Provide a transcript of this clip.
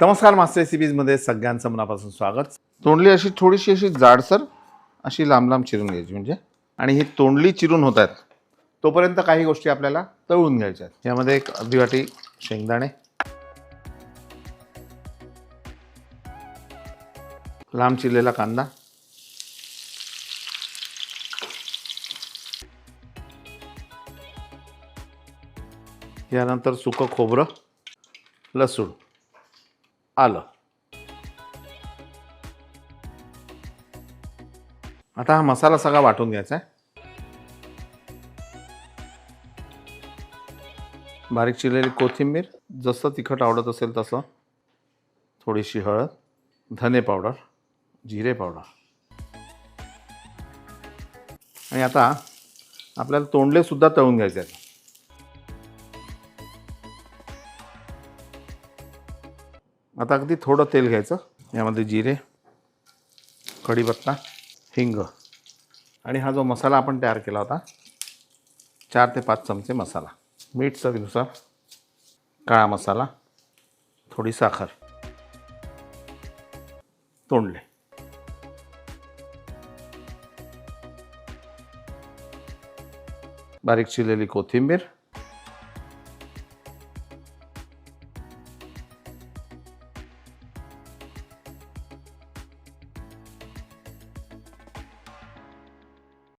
नमस्कार मास्टर रेसिपीजमध्ये सगळ्यांचं मनापासून स्वागत. तोंडली अशी थोडीशी अशी जाडसर अशी लांब लांब चिरून घ्यायची म्हणजे. आणि ही तोंडली चिरून होत आहेत. तोपर्यंत काही गोष्टी आपल्याला तळून घ्यायच्या आहेत. यामध्ये एक अर्धी वाटी शेंगदाणे. लांब चिरलेला कांदा. यानंतर सुकं खोबरं लसूण. आलं. आता हा मसाला सगळा वाटून घ्यायचा आहे. बारीक चिरलेली कोथिंबीर जसं तिखट आवडत असेल तसं. थोडीशी हळद धने पावडर जिरे पावडर. आणि आता आपल्याला तोंडले सुद्धा तळून घ्यायचे आहेत. आता अगदी थोडं तेल घ्यायचं. यामध्ये जिरे कढीपत्ता हिंग. आणि हा जो मसाला आपण तयार केला होता चार ते पाच चमचे मसाला. मीठ चवीनुसार काळा मसाला थोडी साखर तोंडले. बारीक चिरलेली कोथिंबीर